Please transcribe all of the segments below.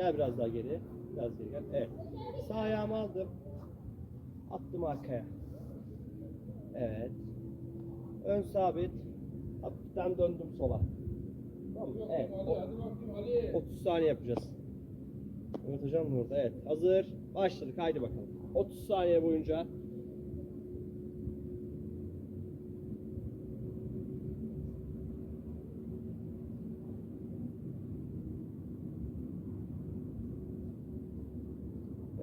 Gel biraz daha geri. Biraz geri gel. Evet. Sağ ayağımı aldım. Attım arkaya. Evet. Ön sabit. Hafiften döndüm sola. Tamam mı? Evet. O- 30 saniye yapacağız. Mı orada? Evet. Hazır. Başladık. Haydi bakalım. 30 saniye boyunca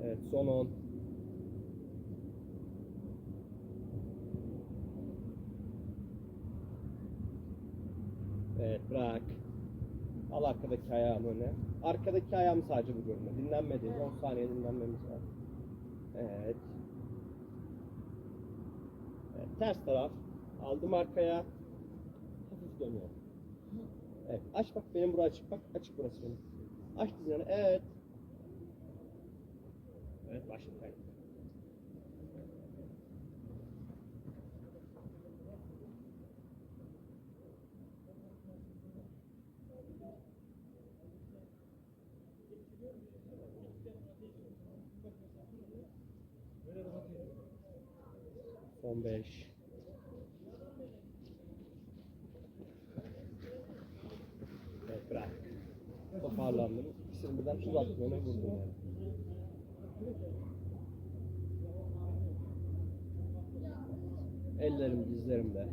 Evet, son 10. Evet, bırak. Al arkadaki ayağımı öne. Arkadaki ayağımı sadece vuruyorum. ben. Dinlenme değil. 10 saniye dinlenmemiz var. Evet. Evet, ters taraf. Aldım arkaya. Hafif dönüyorum. Evet, aç bak benim burası açık bak. Açık burası benim. Aç dizini. Evet. Evet, başladık. Haydi. Son beş. Evet bırak. Toparlandım. İkisini birden uzattım öne vurdum yani. Ellerim dizlerimde.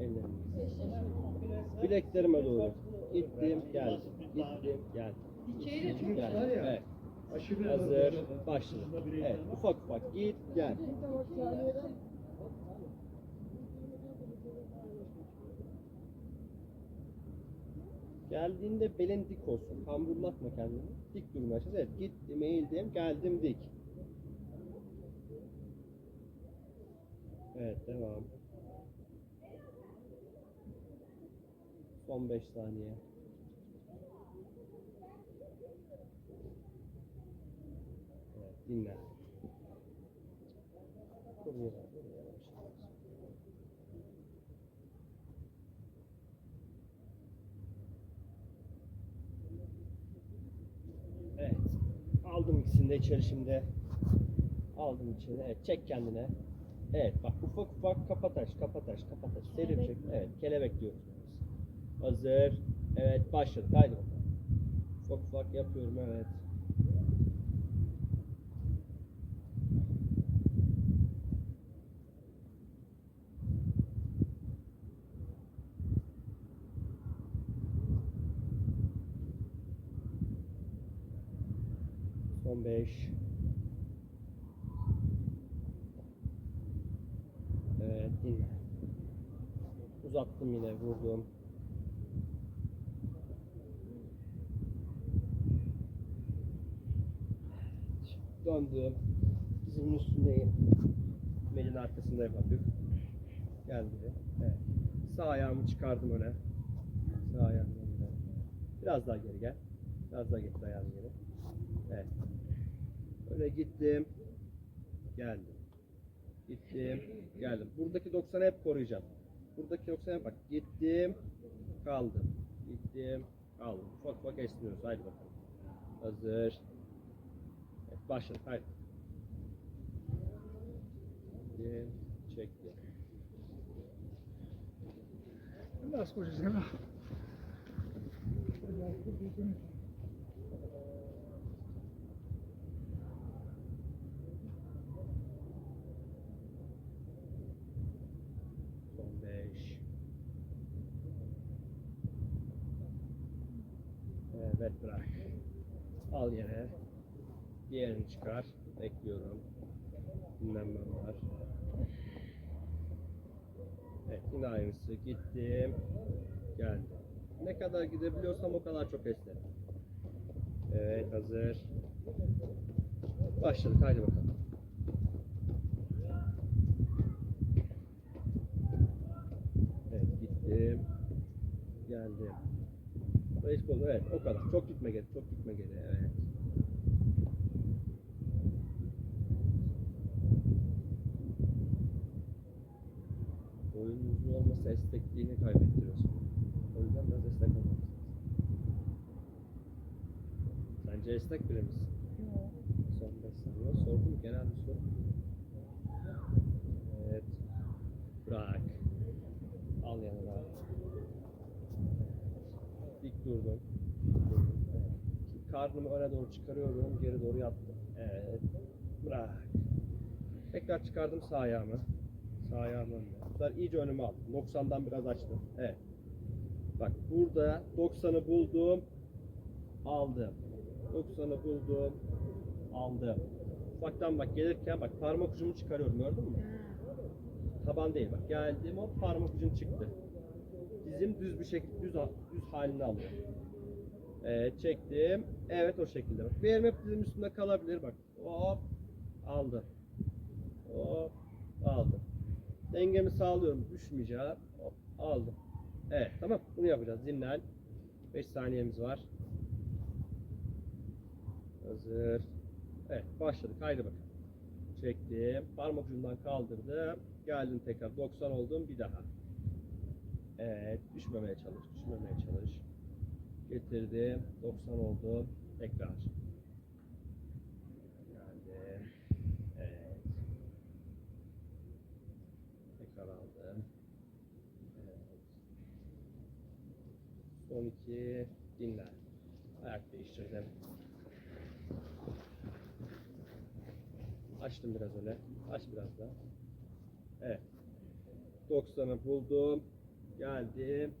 Ellerim dizlerimde. Bileklerime doğru. Gittim geldim. Gittim geldim. Gittim geldim. Evet. Hazır. Başladı. Evet. Ufak ufak git gel. Geldiğinde belin dik olsun. Kamburlatma kendini. Dik durmaya çalış. Evet. Gittim, eğildim, geldim dik. Evet, devam. Son 5 saniye. Evet, dinle. Dur yere, dur yere. Evet. Aldım ikisini de içeri şimdi. Aldım içeri. Evet. Çek kendine. Evet. Bak ufak ufak kapataş, kapataş, kapataş. Serim çek. Evet. Kelebek diyoruz. Hazır. Evet. Başladık. Haydi bakalım. Ufak ufak yapıyorum. Evet. Son 5. Evet dinle. Uzattım yine vurdum. Döndüm. Dizimin üstündeyim. Belin arkasındayım hafif. Geldi. Evet. Sağ ayağımı çıkardım öne. Sağ ayağımı öne. Biraz daha geri gel. Biraz daha getir ayağını geri. Evet. Öyle gittim. Geldim. Gittim. Geldim. Buradaki 90'ı hep koruyacağım. Buradaki 90'a bak. Gittim. Kaldım. Gittim. Kaldım. Ufak ufak esniyoruz. Haydi bakalım. Hazır. Evet, başladık. Haydi. Gittim. Çektim. Las cosas se va. Son 5. Evet bırak. Al yere. Diğerini çıkar. Bekliyorum. Dinlenmem var. Evet yine aynısı. Gittim. Geldim. Ne kadar gidebiliyorsam o kadar çok esnerim. Evet hazır. Başladık. Haydi bakalım. Evet gittim. Geldim. Kolu evet o kadar. Çok gitme geri. Çok gitme geri evet. Oyunun uzun olması esnekliğini kaybettiriyorsun. O yüzden biraz esnek olmamız lazım. Sen Destek bilir misin? Yok. Son 5 saniye. Sordum genel bir soru. Evet. Bırak. Al yanına. Dik durdum. Karnımı öne doğru çıkarıyorum. Geri doğru yattım. Evet. Bırak. Tekrar çıkardım sağ ayağımı. Sağ ayağımı önüne. Sefer iyice önüme aldım. 90'dan biraz açtım. Evet. Bak burada 90'ı buldum. Aldım. 90'ı buldum. Aldım. Ufaktan bak gelirken bak parmak ucumu çıkarıyorum gördün mü? Taban değil bak geldim o parmak ucum çıktı. Dizim düz bir şekilde düz, düz halini alıyor. Evet çektim. Evet o şekilde bak. Bir elim hep dizim üstünde kalabilir bak. Hop aldım. Hop aldım. Dengemi sağlıyorum düşmeyeceğim. Hop aldım. Evet tamam bunu yapacağız dinlen. 5 saniyemiz var. Hazır. Evet başladık. Haydi bakalım. Çektim. Parmak ucundan kaldırdım. Geldim tekrar. 90 oldum. Bir daha. Evet. Düşmemeye çalış. Düşmemeye çalış. Getirdim. 90 oldum. Tekrar. 12 dinlen. Ayak değiştirdim. Açtım biraz öyle. Aç biraz daha. Evet. 90'ı buldum. Geldim.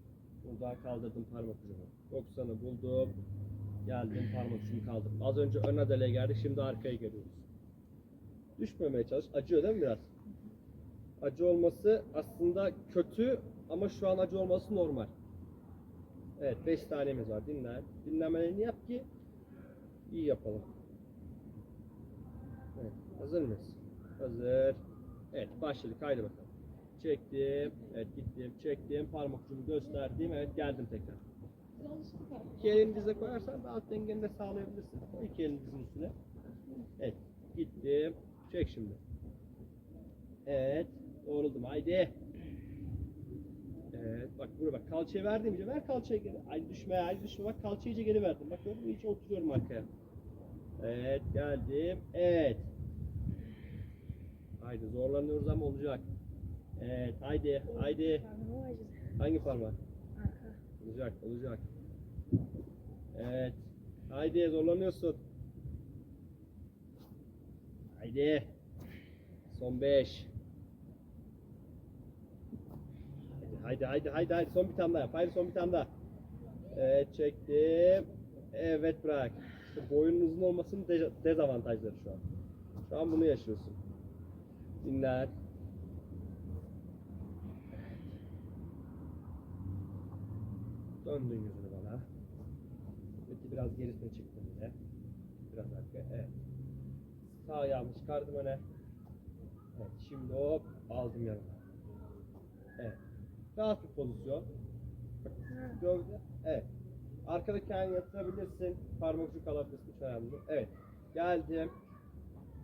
Burada kaldırdım parmak ucumu. 90'ı buldum. Geldim parmak ucumu kaldırdım. Az önce ön adaleye geldik. Şimdi arkaya geliyoruz. Düşmemeye çalış. Acıyor değil mi biraz? Acı olması aslında kötü ama şu an acı olması normal. Evet 5 tanemiz var. Dinlen. Dinlemelerini yap ki iyi yapalım. Evet, hazır mıyız? Hazır. Evet, başladık. Haydi bakalım. Çektim. Evet, gittim. Çektim. Parmak ucumu gösterdim. Evet, geldim tekrar. İki elini dize koyarsan daha alt dengeni de sağlayabilirsin. İki elini dizin üstüne. Evet, gittim. Çek şimdi. Evet, doğruldum. Haydi. Evet, bak buraya bak. Kalçaya verdim iyice. Ver kalçaya geri. Ay düşme, ay düşme. Bak kalçayı iyice geri verdim. Bak gördün mü? İyice oturuyorum arkaya. Evet geldim. Evet. Haydi zorlanıyoruz ama olacak. Evet haydi haydi. Hangi parmak? Olacak olacak. Evet. Haydi zorlanıyorsun. Haydi. Son 5. Haydi haydi haydi haydi son bir tane daha yap. Haydi son bir tane daha. Evet çektim. Evet bırak. İşte boyunun uzun olmasının de- dezavantajları şu an. Şu an bunu yaşıyorsun. Dinler. Döndün yüzünü bana. Peki biraz gerisine çıktın yine. Biraz arkaya. Evet. Sağ ayağımı çıkardım öne. Evet. Şimdi hop aldım yanıma. Rahat bir pozisyon. Gövde. Evet. Arkadaki ayağını yatırabilirsin. Parmak ucu kalabilirsin. Hiç önemli. Evet. Geldim.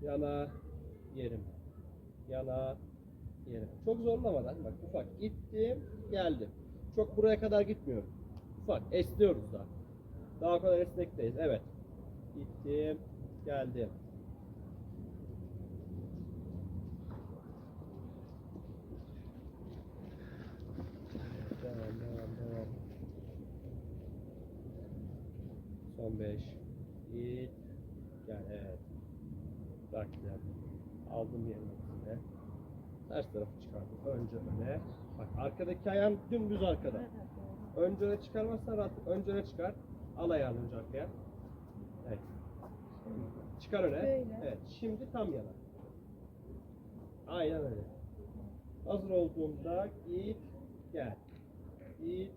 Yana yerim. Yana yerim. Çok zorlamadan bak ufak gittim geldim. Çok buraya kadar gitmiyorum. Ufak esniyoruz daha. Daha kadar esnekteyiz. Evet. Gittim geldim. Devam devam devam. Son 5. Git. Gel evet. Gel. Aldım yerine size. Ters tarafı çıkardım. Önce öne. Bak arkadaki ayağın dümdüz arkada. Önce öne çıkarmazsan rahat. Önce öne çıkar. Al ayağını önce arkaya. Evet. Çıkar öne. Böyle. Evet. Şimdi tam yana. Aynen öyle. Hazır olduğunda git gel. Git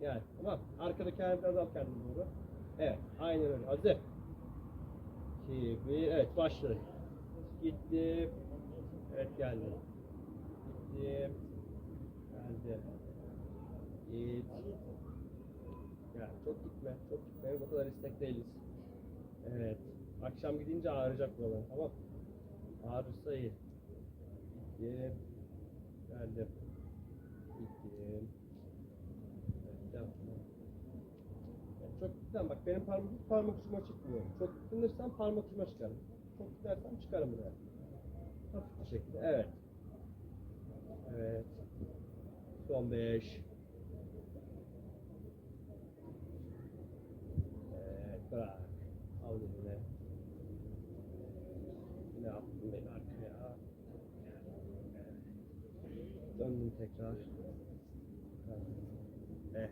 gel. Tamam. Arkadaki ayağını biraz al kendine doğru. Evet. Aynen öyle. Hazır. 2, 1. Evet. Başladık. Gittim. Evet geldim. Gittim. Geldim. Git. Gel. Çok gitme. Çok gitme. Bu kadar istek değiliz. Evet. Akşam gidince ağrıyacak buralar. Tamam. Ağrırsa iyi. Gittim. Geldim. Gittim. Evet, devam. Evet, Çok gitmem bak benim parmak, parmak ucuma çıkmıyor. Çok gittirsem parmak ucuma çıkarım. Çok gidersem çıkarım buraya. Hafif bir şekilde. Evet. Evet. Son 5. Evet bırak. Al eline. Ne yaptın beni arkaya? Döndüm tekrar. Evet.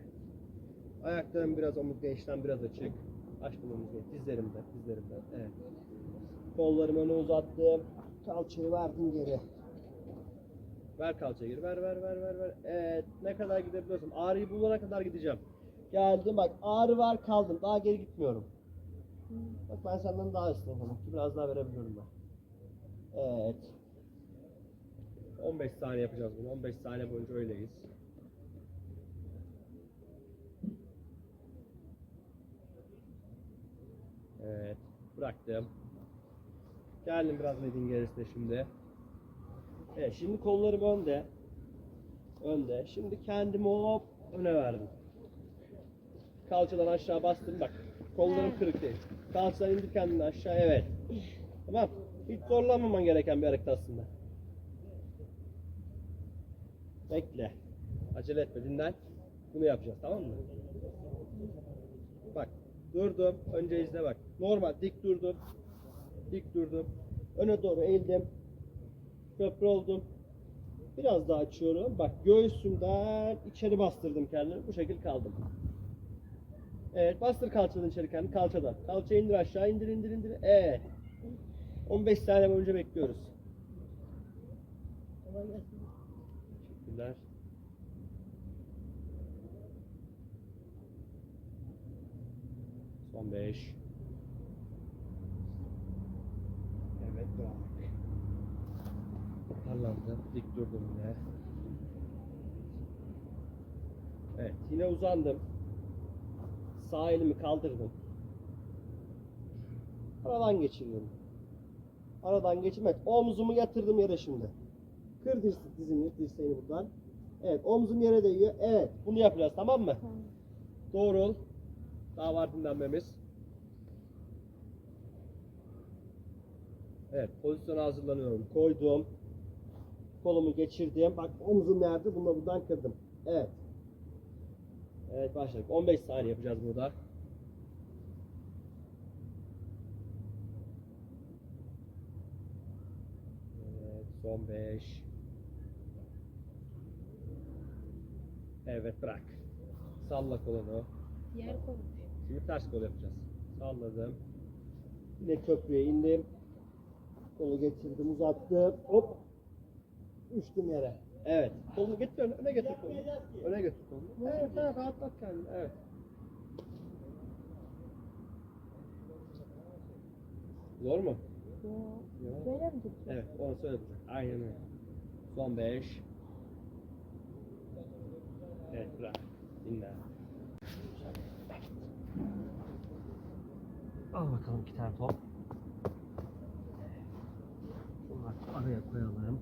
Ayaklarım biraz omurga işlem biraz açık. Açtım omurgayı. Dizlerimde, dizlerimde. Evet. Kollarımı öne uzattım. Kalçayı verdim geri. Ver kalçayı geri. Ver, ver, ver, ver, ver. Evet. Ne kadar gidebiliyorsam. Ağrıyı bulana kadar gideceğim. Geldim bak. Ağrı var kaldım. Daha geri gitmiyorum. Bak ben senden daha esneyim ama. Biraz daha verebiliyorum ben. Evet. 15 saniye yapacağız bunu. 15 saniye boyunca öyleyiz. Evet. Bıraktım. Geldim biraz medin gerisine şimdi. Evet şimdi kollarım önde. Önde. Şimdi kendimi hop öne verdim. Kalçadan aşağı bastım bak. Kollarım kırık değil. Kalçadan indir kendini aşağı evet. Tamam. Hiç zorlanmaman gereken bir hareket aslında. Bekle. Acele etme dinlen. Bunu yapacağız tamam mı? Bak durdum. Önce izle bak. Normal dik durdum. Dik durdum. Öne doğru eğildim. Köprü oldum. Biraz daha açıyorum. Bak göğsümden içeri bastırdım kendimi. Bu şekil kaldım. Evet bastır kalçadan içeri kendini. Kalçadan. Kalçayı indir aşağı indir indir indir. Evet. 15 saniye boyunca bekliyoruz. Teşekkürler. Son 5. Evet bırak. Toparlandı. Dik durdum yine. Evet yine uzandım. Sağ elimi kaldırdım. Aradan geçiriyorum. Aradan geçirdim. Evet, omzumu yatırdım yere şimdi. Kır dirse- dizini, dirseğini buradan. Evet, omzum yere değiyor. Evet, bunu yapacağız tamam mı? Doğrul. Daha var dinlenmemiz. Evet, pozisyona hazırlanıyorum. Koydum. Kolumu geçirdim. Bak omzum nerede? Bunu da buradan kırdım. Evet. Evet başladık. 15 saniye yapacağız burada. Evet, son 5. Evet bırak. Salla kolunu. Yer koymuş. Şimdi ters kol yapacağız. Salladım. Yine köprüye indim. Kolu getirdim, uzattım. Hop. Düştüm yere. Evet. Kolunu getir öne, öne getir kolunu. Öne getir kolunu. Evet, evet, rahatlat kendini. Evet. Zor mu? Ya. Böyle mi tutacağız? Evet, onu söyle bize. Aynen öyle. Son 5. Evet, bırak. Dinle. Al bakalım iki tane top. Bunları araya koyalım.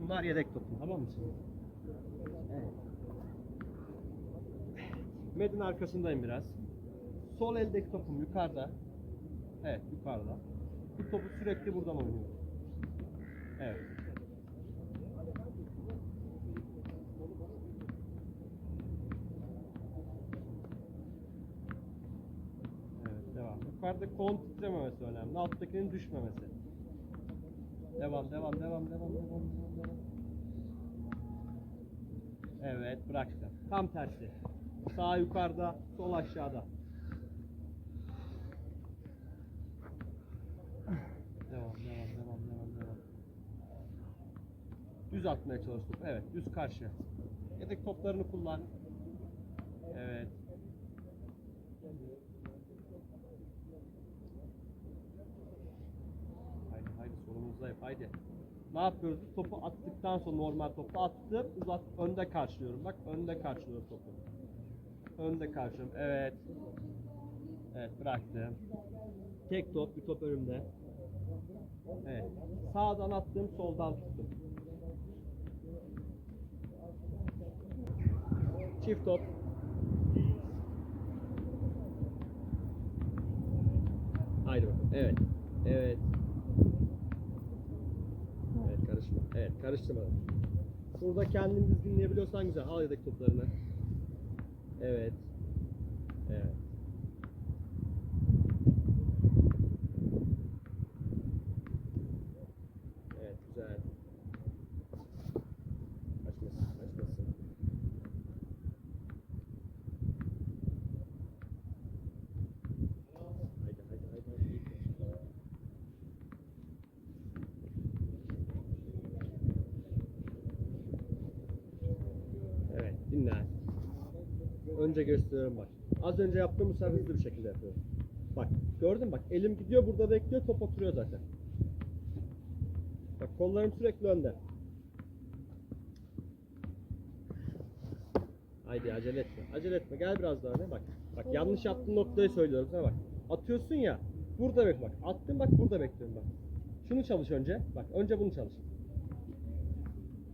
Bunlar yedek topun tamam mı senin? Evet. Medin arkasındayım biraz. Sol eldeki topum yukarıda. Evet yukarıda. Bu topu sürekli buradan oynuyorum. Evet. Yukarıda kolun titrememesi önemli. Alttakinin düşmemesi. Devam devam devam devam devam devam. devam. Evet bıraktım. Tam tersi. Sağ yukarıda, sol aşağıda. Devam, devam, devam, devam, devam. Düz atmaya çalıştık. Evet, düz karşı. Yedek toplarını kullan. Evet. Haydi, solumuzdayım. Haydi. Ne yapıyoruz? Topu attıktan sonra normal topu attım. Uzat, önde karşılıyorum. Bak önde karşılıyorum topu. Önde karşılıyorum. Evet. Evet bıraktım. Tek top, bir top önümde. Evet. Sağdan attım, soldan tuttum. Çift top. Haydi bakalım. Evet. Evet Evet karıştırma. Burada kendini dizginleyebiliyorsan güzel. Al yedek toplarını. Evet. Evet güzel. Kaçmasın, kaçmasın. Haydi haydi haydi. haydi. Evet dinle. Önce gösteriyorum bak. Az önce yaptığım sefer hızlı bir şekilde yapıyorum. Bak gördün bak elim gidiyor burada bekliyor top oturuyor zaten. Bak kollarım sürekli önde. Haydi acele etme. Acele etme. Gel biraz daha öne bak. Bak yanlış yaptığın noktayı söylüyorum sana bak. Atıyorsun ya. Burada bek bak. Attın bak burada bekliyorum bak. Şunu çalış önce. Bak önce bunu çalış.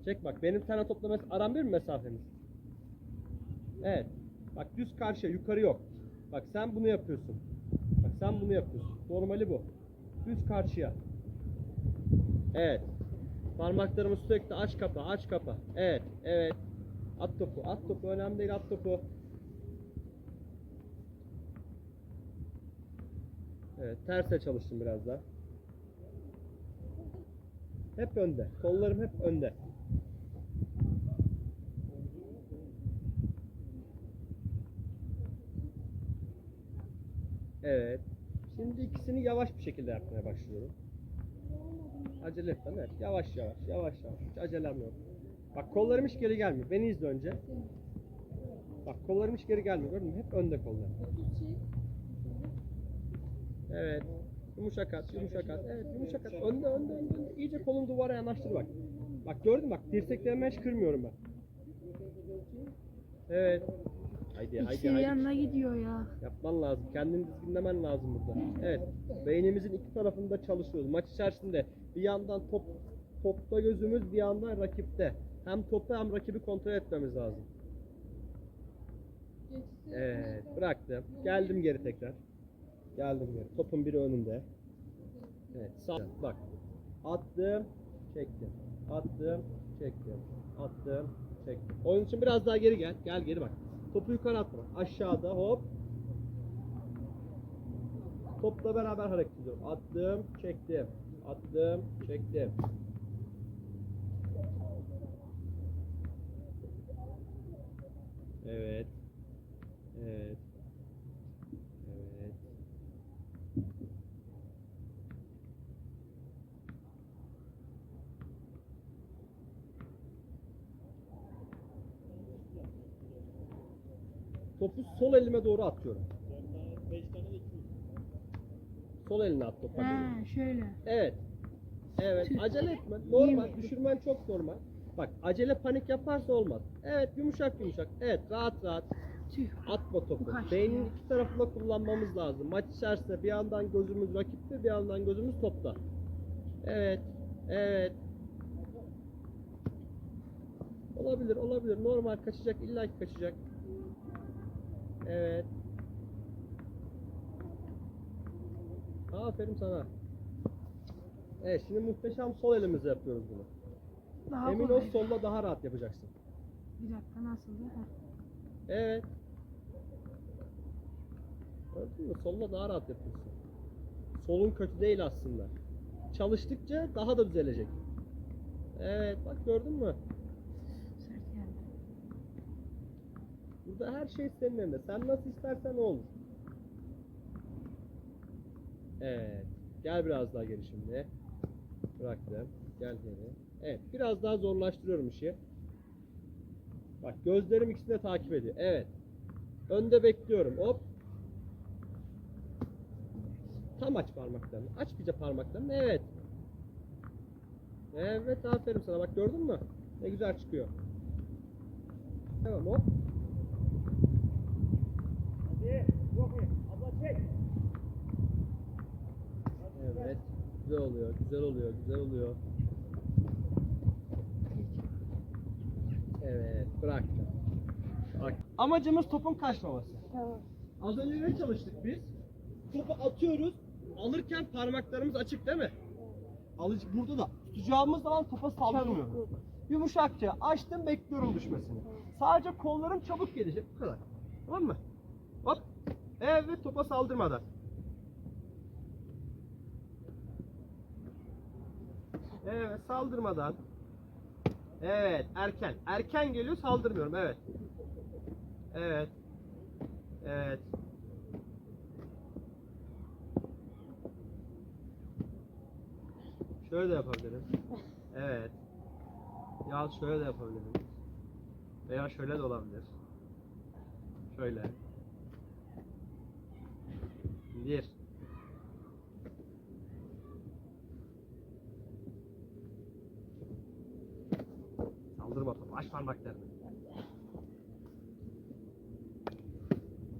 Çek bak. Benim tane topla aram bir mi mesafemiz? Evet. Bak düz karşıya yukarı yok. Bak sen bunu yapıyorsun. Bak sen bunu yapıyorsun. Normali bu. Düz karşıya. Evet. Parmaklarımı sürekli aç kapa aç kapa. Evet. Evet. At topu. At topu. Önemli değil at topu. Evet. Terse çalıştım biraz daha. Hep önde. Kollarım hep önde. Evet. Şimdi ikisini yavaş bir şekilde yapmaya başlıyorum. Acele etme. Evet. Yavaş yavaş. Yavaş yavaş. Hiç acelem yok. Bak kollarım hiç geri gelmiyor. Beni izle önce. Bak kollarım hiç geri gelmiyor. Gördün mü? Hep önde kollarım. Evet. Yumuşak at, yumuşak at. Evet, yumuşak at. Önde, önde, önde. İyice kolunu duvara yanaştır bak. Bak gördün mü? Bak dirseklerimi hiç kırmıyorum ben. Evet. Haydi, haydi, İkisi haydi. yanına gidiyor ya. Yapman lazım. Kendini dizginlemen lazım burada. Evet. Beynimizin iki tarafında çalışıyoruz. Maç içerisinde bir yandan top topta gözümüz bir yandan rakipte. Hem topu hem rakibi kontrol etmemiz lazım. Evet. Bıraktım. Geldim geri tekrar. Geldim geri. Topun biri önünde. Evet. Sağ. Bak. Attım. Çektim. Attım. Çektim. Attım. Çektim. Oyun için biraz daha geri gel. Gel geri bak. Topu yukarı atma. Aşağıda hop. Topla beraber hareket ediyorum. Attım, çektim. Attım, çektim. Evet. Evet. Topu sol elime doğru atıyorum. Sol eline at topu. Ha şöyle. Evet. Evet. Acele etme. Normal. Düşürmen çok normal. Bak acele panik yaparsa olmaz. Evet yumuşak yumuşak. Evet rahat rahat. Tüh. Atma topu. Beynin iki tarafında kullanmamız lazım. Maç içerisinde bir yandan gözümüz rakipte bir yandan gözümüz topta. Evet. Evet. Olabilir olabilir. Normal kaçacak. illa ki kaçacak. Evet. Aferin sana. Evet şimdi muhteşem sol elimizle yapıyoruz bunu. Daha Emin ol solla daha rahat yapacaksın. Bir dakika nasıldı? Ha. Evet. Gördün mü? Solla daha rahat yapıyorsun. Solun kötü değil aslında. Çalıştıkça daha da düzelecek. Evet bak gördün mü? Sert geldi. Burada her şey senin elinde. Sen nasıl istersen olur. Evet. Gel biraz daha geri şimdi. Bıraktım. Gel geri. Evet. Biraz daha zorlaştırıyorum işi. Bak gözlerim ikisini de takip ediyor. Evet. Önde bekliyorum. Hop. Tam aç parmaklarını. Aç bize parmaklarını. Evet. Evet aferin sana. Bak gördün mü? Ne güzel çıkıyor. Tamam hop. Evet. Güzel oluyor, güzel oluyor, güzel oluyor. Evet, bıraktım. Bak. Amacımız topun kaçmaması. Tamam. Az önce ne çalıştık biz? Topu atıyoruz. Alırken parmaklarımız açık değil mi? Alıcı burada da tutacağımız zaman topa saldırmıyoruz. Çabukluk. Yumuşakça açtım bekliyorum düşmesini. Sadece kollarım çabuk gelecek bu kadar. Tamam mı? Hop. Evet topa saldırmadan. Evet saldırmadan. Evet erken. Erken geliyor saldırmıyorum evet. Evet. Evet. Şöyle de yapabilirim. Evet. Ya şöyle de yapabilirim. Veya şöyle de olabilir. Şöyle. Bir. Saldırma topu. Aç parmaklarını.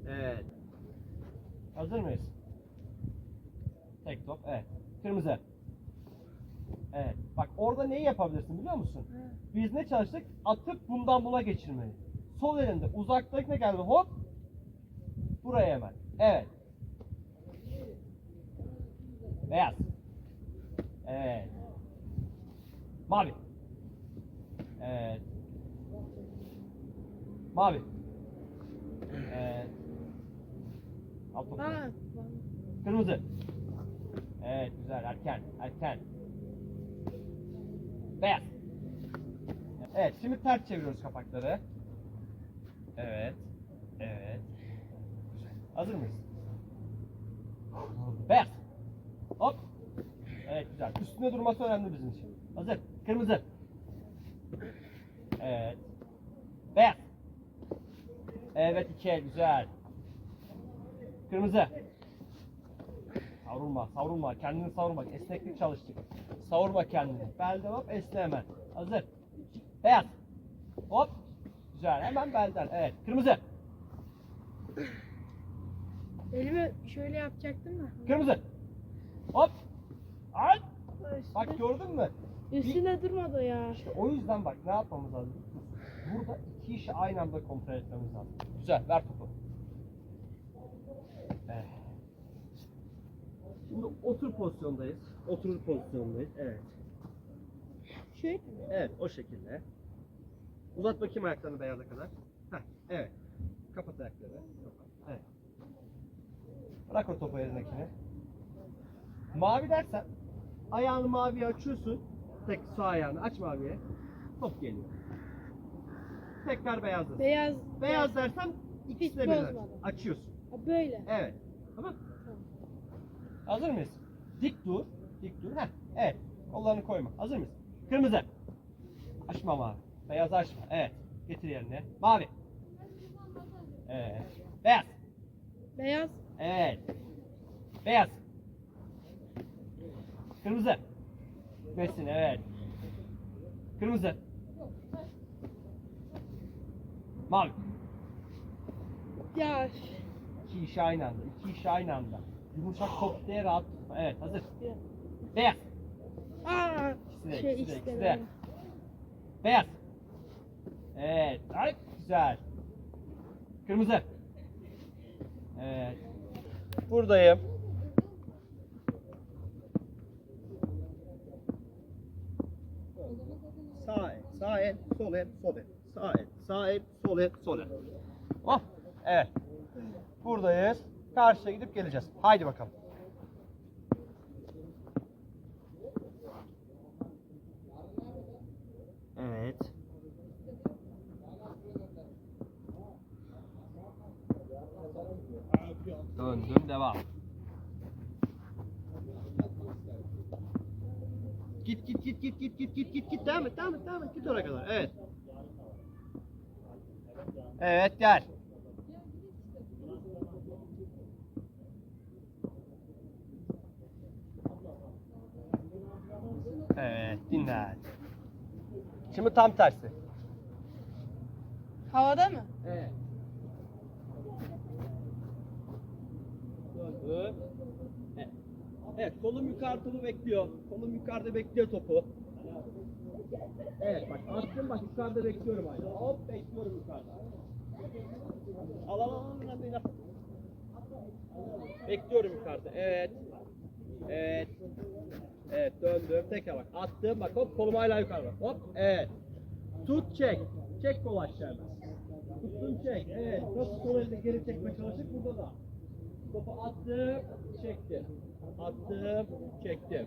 Evet. Hazır mıyız? Tek top. Evet. Kırmızı. Evet. Bak orada neyi yapabilirsin biliyor musun? Biz ne çalıştık? Atıp bundan buna geçirmeyi. Sol elinde uzaktakine geldi hop. Buraya hemen. Evet. Beyaz. Evet. Mavi. Evet. Mavi. Evet. Al topu. Bak. Kırmızı. Evet güzel erken erken. Beyaz. Evet şimdi ters çeviriyoruz kapakları. Evet. Evet. Güzel. Hazır mıyız? Beyaz. Evet güzel. Üstünde durması önemli bizim için. Hazır. Kırmızı. Evet. Beyaz. Evet iki el güzel. Kırmızı. Savrulma, savrulma. Kendini savrulma. Esneklik çalıştık. Savurma kendini. Belden hop esne hemen. Hazır. Beyaz. Hop. Güzel. Hemen belden. Evet. Kırmızı. Elimi şöyle yapacaktım da. Kırmızı. Hop. Ay. Üstüne, Bak gördün mü? üstüne durmadı ya. İşte o yüzden bak ne yapmamız lazım? Burada iki işi aynı anda kontrol etmemiz lazım. Güzel. Ver topu. Evet. Şimdi otur pozisyondayız. Oturur pozisyondayız. Evet. Şöyle. Evet o şekilde. Uzat bakayım ayaklarını beyaza kadar. Heh, evet. Kapat ayakları. Kapat. Evet. Bırak o topu elindekini. Mavi dersen ayağını maviye açıyorsun. Tek sağ ayağını aç maviye. Top geliyor. Tekrar beyazlasın. Beyaz. Beyaz dersen ikisini de Hiç bozmadan. açıyorsun. Ha, böyle. Evet. Tamam. Tamam. Hazır mıyız? Dik dur. Dik dur. Heh. Evet. Kollarını koyma. Hazır mıyız? Kırmızı. Açma mavi. Beyaz açma. Evet. Getir yerine. Mavi. Evet. Beyaz. Beyaz. Evet. Beyaz. Kırmızı. Besin. Evet. Kırmızı. Mavi. Ya. İki iş aynı anda. İki iş aynı anda. Yumuşak top diye rahat tutma. Evet. Hazır. Ya. Beyaz. Aa. İkisi de, Şey ikisi de, ikisi de. Beyaz. Evet. Ay, güzel. Kırmızı. Evet. Buradayım. Sağ el, sağ el, sol el, sol el. Sağ el, sağ el, sol el, sol el. Oh, evet. Buradayız. Karşıya gidip geleceğiz. Haydi bakalım. Evet. Döndüm devam. Git git git git git git git git git devam et devam et devam et git oraya kadar evet. Evet gel. Evet dinlen. Şimdi tam tersi. Havada mı? Evet. Döndü. Evet. Kolum yukarı topu bekliyor. Kolum yukarıda bekliyor topu. Evet, bak attım bak yukarıda bekliyorum hala. Hop bekliyorum yukarıda. Al al al al. Bekliyorum yukarıda. Evet. Evet. Evet döndüm. Tekrar bak. Attım. Bak hop kolum hala yukarı bak. Hop. Evet. Tut çek. Çek kol aşağı hemen. Tuttun çek. Evet. Nasıl sol elde geri çekmeye çalıştık burada da. Topu attım. Çektim. Attım. Çektim.